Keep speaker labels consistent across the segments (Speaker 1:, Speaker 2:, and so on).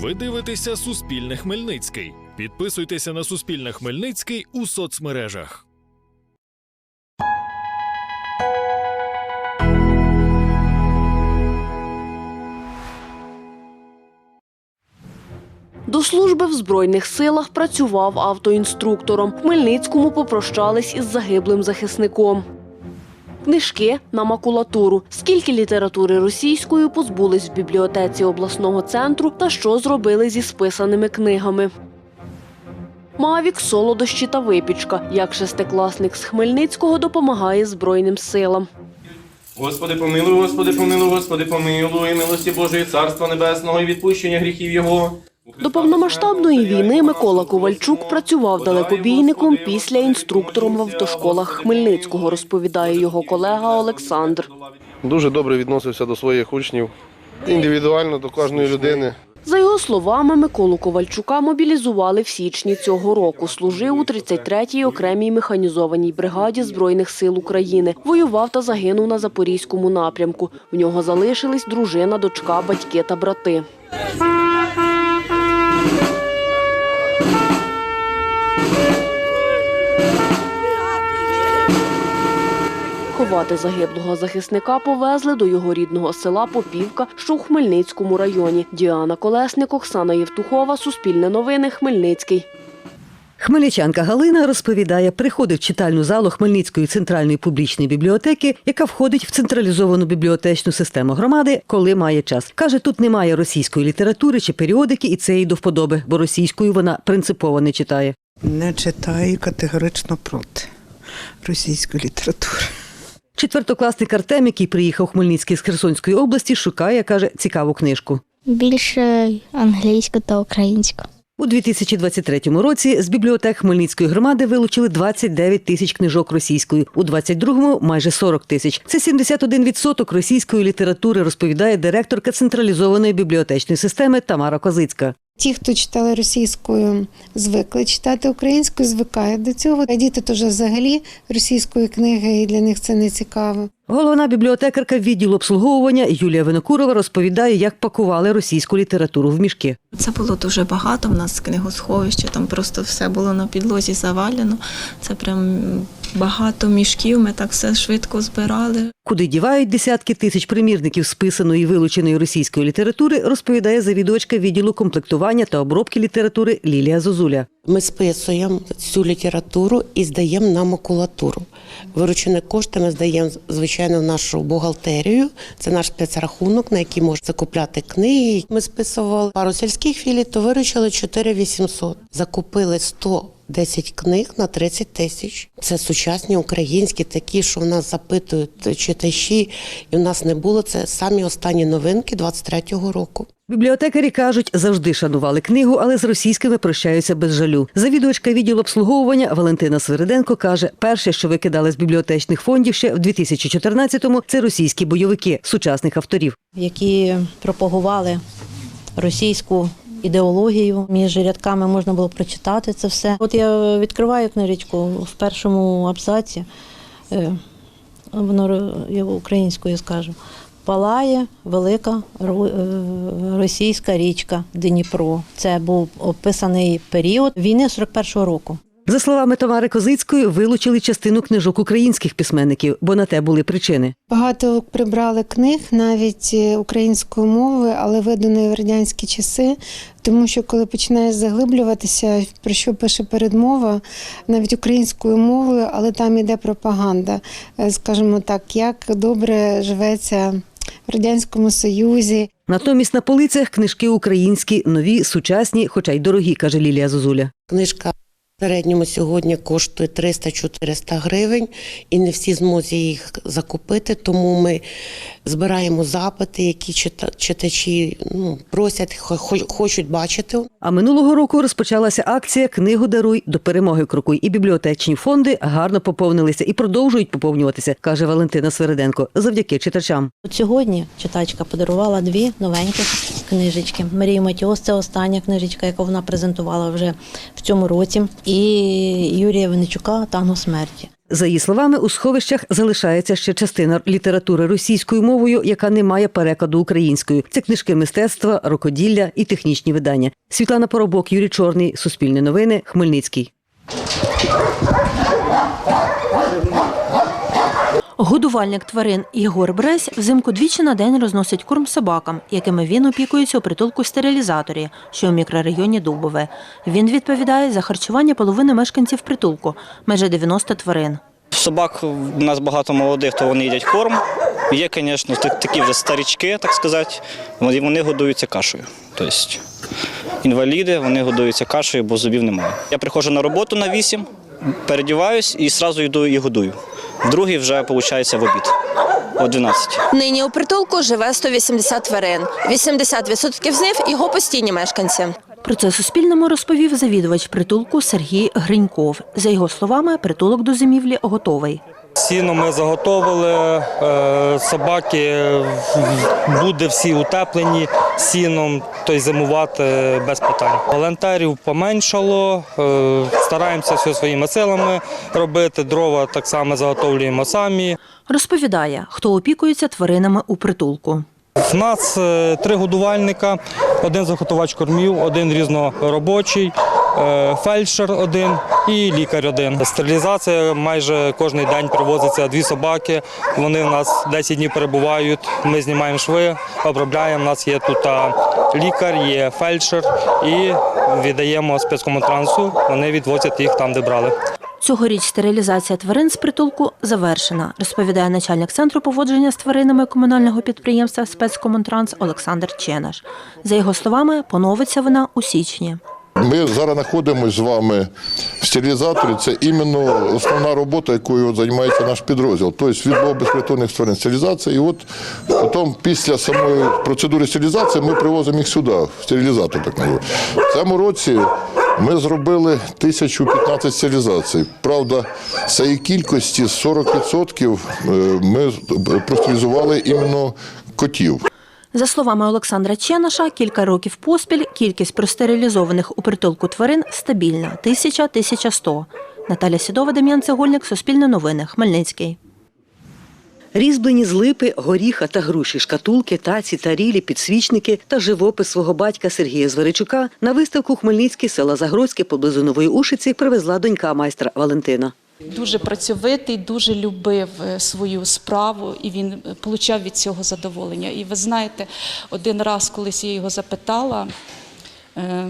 Speaker 1: Ви дивитеся Суспільне Хмельницький. Підписуйтеся на Суспільне Хмельницький у соцмережах.
Speaker 2: До служби в Збройних силах працював автоінструктором. В Хмельницькому попрощались із загиблим захисником. Книжки на макулатуру. Скільки літератури російською позбулись в бібліотеці обласного центру та що зробили зі списаними книгами. Мавік, солодощі та випічка. Як шестикласник з Хмельницького допомагає Збройним силам.
Speaker 3: Господи, помилуй, Господи, помилуй, Господи, помилуй, милості Божої, Царства Небесного і відпущення гріхів Його.
Speaker 2: До повномасштабної війни Микола Ковальчук працював далекобійником після інструктором в автошколах Хмельницького, розповідає його колега Олександр.
Speaker 4: Дуже добре відносився до своїх учнів, індивідуально до кожної людини.
Speaker 2: За його словами, Миколу Ковальчука мобілізували в січні цього року. Служив у 33-й окремій механізованій бригаді Збройних сил України. Воював та загинув на Запорізькому напрямку. В нього залишились дружина, дочка, батьки та брати. Ховати загиблого захисника повезли до його рідного села Попівка, що у Хмельницькому районі. Діана Колесник, Оксана Євтухова, Суспільне новини, Хмельницький.
Speaker 5: Хмельничанка Галина розповідає, приходить в читальну залу Хмельницької центральної публічної бібліотеки, яка входить в централізовану бібліотечну систему громади, коли має час. Каже, тут немає російської літератури чи періодики, і це їй до вподоби, бо російською вона принципово не читає.
Speaker 6: Не читаю категорично проти російської літератури.
Speaker 5: Четвертокласник Артем, який приїхав у Хмельницький з Херсонської області, шукає, каже, цікаву книжку.
Speaker 7: Більше англійську та українську.
Speaker 5: У 2023 році з бібліотек Хмельницької громади вилучили 29 тисяч книжок російською, у 22-му – майже 40 тисяч. Це 71% російської літератури, розповідає директорка централізованої бібліотечної системи Тамара Козицька.
Speaker 8: Ті, хто читали російською, звикли читати українською, звикають до цього. А діти теж взагалі російської книги, і для них це не цікаво.
Speaker 5: Головна бібліотекарка відділу обслуговування Юлія Винокурова розповідає, як пакували російську літературу в мішки.
Speaker 9: Це було дуже багато. В нас книгосховище, там просто все було на підлозі завалено. Це прям багато мішків. Ми так все швидко збирали.
Speaker 5: Куди дівають десятки тисяч примірників списаної і вилученої російської літератури, розповідає завідувачка відділу комплектування та обробки літератури Лілія Зозуля.
Speaker 10: Ми списуємо цю літературу і здаємо на макулатуру. Виручені кошти ми здаємо звичайно в нашу бухгалтерію. Це наш спецрахунок, на який можна закупляти книги. Ми списували пару сільських філій, то виручили 4800. Закупили 100 10 книг на 30 тисяч. Це сучасні українські, такі, що в нас запитують читачі, і в нас не було. Це самі останні новинки 23-го року.
Speaker 5: Бібліотекарі кажуть, завжди шанували книгу, але з російськими прощаються без жалю. Завідувачка відділу обслуговування Валентина Свириденко каже: перше, що викидали з бібліотечних фондів ще в 2014-му, це російські бойовики сучасних авторів,
Speaker 11: які пропагували російську ідеологію. Між рядками можна було прочитати це все. От я відкриваю книжечку в першому абзаці, е, воно українською скажу. Палає велика е, російська річка Дніпро. Це був описаний період війни 41-го року.
Speaker 5: За словами Тамари Козицької, вилучили частину книжок українських письменників, бо на те були причини.
Speaker 8: Багато прибрали книг, навіть е, української мови, але виданої в радянські часи. Тому що коли починаєш заглиблюватися, про що пише передмова, навіть українською мовою, але там іде пропаганда. Е, Скажімо так, як добре живеться в радянському союзі,
Speaker 5: Натомість на полицях книжки українські, нові, сучасні, хоча й дорогі, каже Лілія Зозуля.
Speaker 10: Книжка в середньому сьогодні коштує 300-400 гривень, і не всі змозі їх закупити. Тому ми збираємо запити, які чита- читачі ну, просять, хо- хо- хочуть бачити.
Speaker 5: А минулого року розпочалася акція Книгу даруй до перемоги крокуй. І бібліотечні фонди гарно поповнилися і продовжують поповнюватися, каже Валентина Свириденко, завдяки читачам.
Speaker 11: От сьогодні читачка подарувала дві новенькі книжечки. Марії Матіос це остання книжечка, яку вона презентувала вже в цьому році. І Юрія Венечука Танго смерті.
Speaker 5: За її словами, у сховищах залишається ще частина літератури російською мовою, яка не має перекладу українською. Це книжки мистецтва, рукоділля і технічні видання. Світлана Поробок, Юрій Чорний, Суспільне новини, Хмельницький.
Speaker 12: Годувальник тварин Єгор Бресь взимку двічі на день розносить корм собакам, якими він опікується у притулку стерилізаторі, що у мікрорайоні Дубове. Він відповідає за харчування половини мешканців притулку, майже 90 тварин.
Speaker 13: Собак у нас багато молодих, то вони їдять корм. Є, звісно, такі вже старічки, так сказати, вони годуються кашею. Тобто інваліди, вони годуються кашею, бо зубів немає. Я приходжу на роботу на 8, передіваюсь і одразу йду і годую. Другий вже, виходить, в обід о 12.
Speaker 14: Нині у притулку живе 180 тварин. 80% з них його постійні мешканці.
Speaker 12: Про це Суспільному розповів завідувач притулку Сергій Гриньков. За його словами, притулок до зимівлі готовий.
Speaker 15: Сіно ми заготовили, е, собаки буде всі утеплені сіном, тобто зимувати без питань. Волонтерів поменшало, е, стараємося все своїми силами робити. Дрова так само заготовлюємо самі.
Speaker 12: Розповідає, хто опікується тваринами у притулку.
Speaker 15: В нас е, три годувальника, один заготувач кормів, один різноробочий, фельдшер один і лікар один. Стерилізація майже кожен день привозиться дві собаки. Вони в нас 10 днів перебувають. Ми знімаємо шви, обробляємо. У нас є тут лікар, є фельдшер і віддаємо спецкомунтрансу. Вони відвозять їх там, де брали.
Speaker 12: Цьогоріч стерилізація тварин з притулку завершена, розповідає начальник центру поводження з тваринами комунального підприємства спецкомунтранс Олександр Ченаш. За його словами, поновиться вона у січні.
Speaker 16: Ми зараз знаходимося з вами в стерилізаторі. Це іменно основна робота, якою займається наш підрозділ. Тобто відбор безпритульних тварин стерилізація. І от потім після самої процедури стерилізації ми привозимо їх сюди, в стерилізатор. Так називаємо. В цьому році ми зробили 1015 стерилізацій. Правда, цієї кількості 40% е, ми простерилізували іменно котів.
Speaker 12: За словами Олександра Ченаша, кілька років поспіль кількість простерилізованих у притулку тварин стабільна – 1000-1100. Наталя Сідова, Дем'ян Цегольник, Суспільне новини, Хмельницький.
Speaker 5: Різьблені з липи, горіха та груші, шкатулки, таці, тарілі, підсвічники та живопис свого батька Сергія Зверичука на виставку Хмельницький села Загрозьке поблизу Нової Ушиці привезла донька майстра Валентина.
Speaker 17: Дуже працьовитий, дуже любив е, свою справу, і він е, получав від цього задоволення. І ви знаєте, один раз, колись я його запитала, е,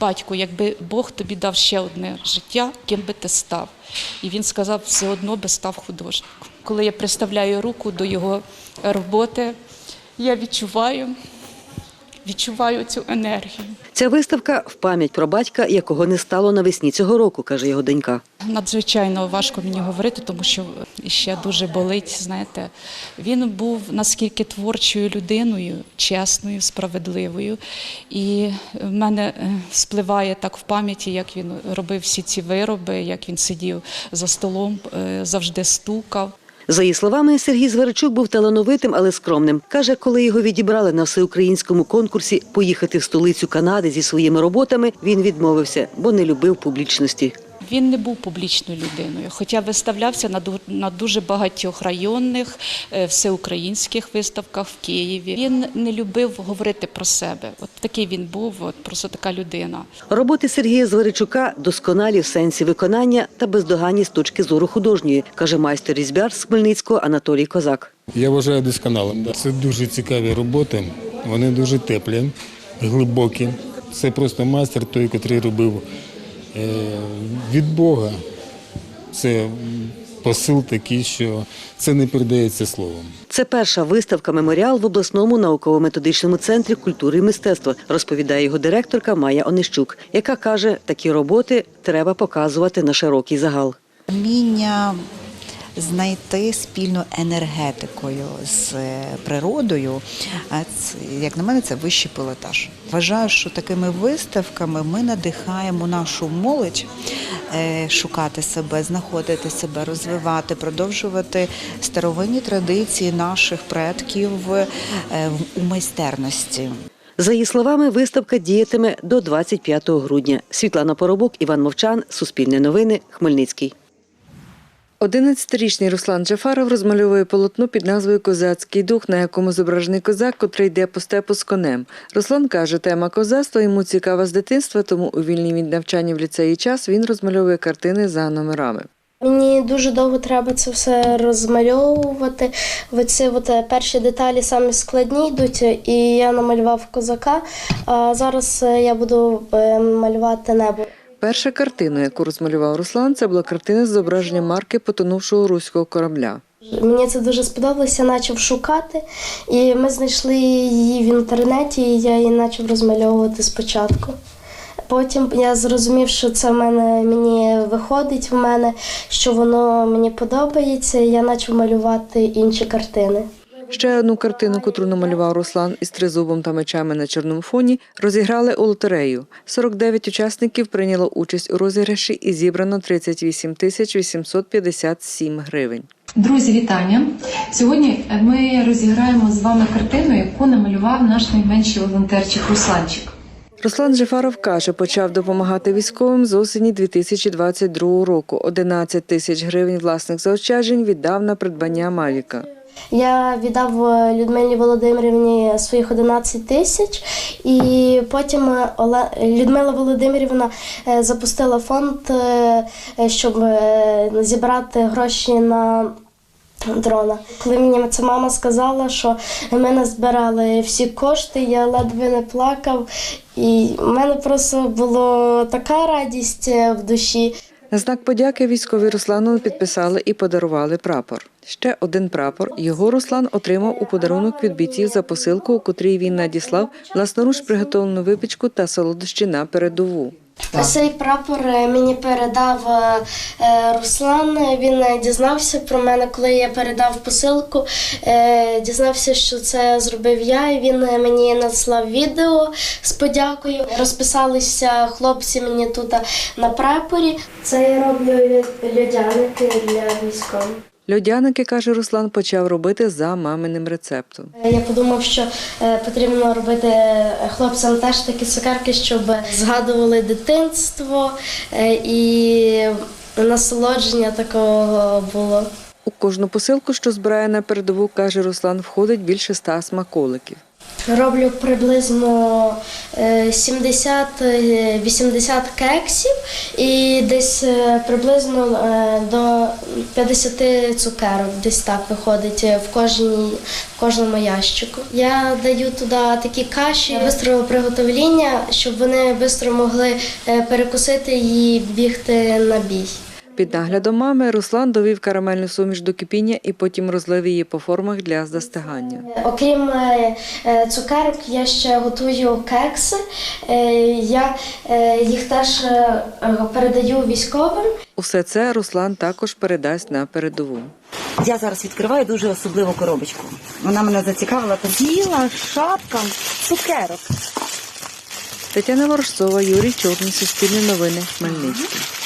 Speaker 17: батьку, якби Бог тобі дав ще одне життя, ким би ти став? І він сказав, все одно би став художником. Коли я приставляю руку до його роботи, я відчуваю, відчуваю цю енергію.
Speaker 5: Ця виставка в пам'ять про батька, якого не стало навесні цього року, каже його донька.
Speaker 17: Надзвичайно важко мені говорити, тому що ще дуже болить. Знаєте, він був наскільки творчою людиною, чесною, справедливою. І в мене е, спливає так в пам'яті, як він робив всі ці вироби, як він сидів за столом, е, завжди стукав.
Speaker 5: За її словами, Сергій Зверичук був талановитим, але скромним. Каже, коли його відібрали на всеукраїнському конкурсі поїхати в столицю Канади зі своїми роботами, він відмовився, бо не любив публічності.
Speaker 17: Він не був публічною людиною, хоча виставлявся на ду- дуже багатьох районних е, всеукраїнських виставках в Києві. Він не любив говорити про себе. От такий він був, от просто така людина.
Speaker 5: Роботи Сергія Зверичука досконалі в сенсі виконання та бездоганні з точки зору художньої, каже майстер різьбяр з Хмельницького Анатолій Козак.
Speaker 18: Я вважаю досконалим. Це дуже цікаві роботи, вони дуже теплі, глибокі. Це просто майстер той, який робив від Бога. Це посил такий, що це не передається словом.
Speaker 5: Це перша виставка меморіал в обласному науково-методичному центрі культури і мистецтва, розповідає його директорка Майя Онищук, яка каже, такі роботи треба показувати на широкий загал.
Speaker 19: Вміння знайти спільну енергетикою з е, природою, як на мене, це вищий пілотаж. Вважаю, що такими виставками ми надихаємо нашу молодь е, шукати себе, знаходити себе, розвивати, продовжувати старовинні традиції наших предків е, у майстерності.
Speaker 5: За її словами, виставка діятиме до 25 грудня. Світлана Поробок, Іван Мовчан, Суспільне новини, Хмельницький.
Speaker 20: 11-річний Руслан Джафаров розмальовує полотно під назвою Козацький дух, на якому зображений козак, котрий йде по степу з конем. Руслан каже, тема козацтва йому цікава з дитинства, тому у вільний від навчання в ліцеї час він розмальовує картини за номерами.
Speaker 21: Мені дуже довго треба це все розмальовувати. Оці от е, перші деталі самі складні йдуть, і я намалював козака. А зараз е, я буду е, малювати небо.
Speaker 20: Перша картина, яку розмалював Руслан, це була картина з зображенням марки потонувшого руського корабля.
Speaker 21: Мені це дуже сподобалося, почав шукати, і ми знайшли її в інтернеті, і я її почав розмальовувати спочатку. Потім я зрозумів, що це в мене мені виходить в мене, що воно мені подобається, і я почав малювати інші картини.
Speaker 20: Ще одну картину, котру намалював Руслан із тризубом та мечами на чорному фоні, розіграли у лотерею. 49 учасників прийняло участь у розіграші і зібрано 38 тисяч 857 гривень.
Speaker 22: Друзі, вітання! Сьогодні ми розіграємо з вами картину, яку намалював наш найменший волонтерчик Русланчик.
Speaker 20: Руслан Жифаров каже, почав допомагати військовим з осені 2022 року. 11 тисяч гривень власних заощаджень віддав на придбання Мавіка.
Speaker 21: Я віддав е, Людмилі Володимирівні своїх 11 тисяч, і потім е, Людмила Володимирівна е, запустила фонд, щоб зібрати гроші на. Дрона. Коли мені це мама сказала, що ми назбирали всі кошти, я ледве не плакав, і в мене просто була така радість в душі.
Speaker 20: На знак подяки військові Руслану підписали і подарували прапор. Ще один прапор його Руслан отримав у подарунок від бійців за посилку, у котрій він надіслав власноруч приготовлену випічку та солодощі на передову.
Speaker 21: Ось Цей прапор е, мені передав е, е, Руслан. Він дізнався про мене, коли я передав посилку. Дізнався, що це зробив я. і Він мені надіслав відео з подякою. Розписалися хлопці мені тут на прапорі. Це я роблю льодяники для військових.
Speaker 20: Льодяники, каже Руслан, почав робити за маминим рецептом.
Speaker 21: Я подумав, що е, потрібно робити е, хлопцям теж такі цукерки, щоб згадували дитинство е, і насолодження такого було.
Speaker 20: У кожну посилку, що збирає на передову, каже Руслан, входить більше ста смаколиків.
Speaker 21: Роблю приблизно е, 70-80 кексів і десь е, приблизно е, до 50 цукерок. Десь так виходить е, в кожній в кожному ящику. Я даю туди такі каші бистрого приготовлення, щоб вони швидко могли е, перекусити і бігти на бій.
Speaker 20: Під наглядом мами Руслан довів карамельну суміш до кипіння і потім розлив її по формах для застигання.
Speaker 21: Окрім е, е, цукерок, я ще готую кекси. Е, Я е, їх теж е, передаю військовим.
Speaker 20: Усе це Руслан також передасть на передову.
Speaker 23: Я зараз відкриваю дуже особливу коробочку. Вона мене зацікавила. Біла шапка цукерок.
Speaker 20: Тетяна Ворожцова, Юрій Чорний, Суспільне новини, Хмельницький.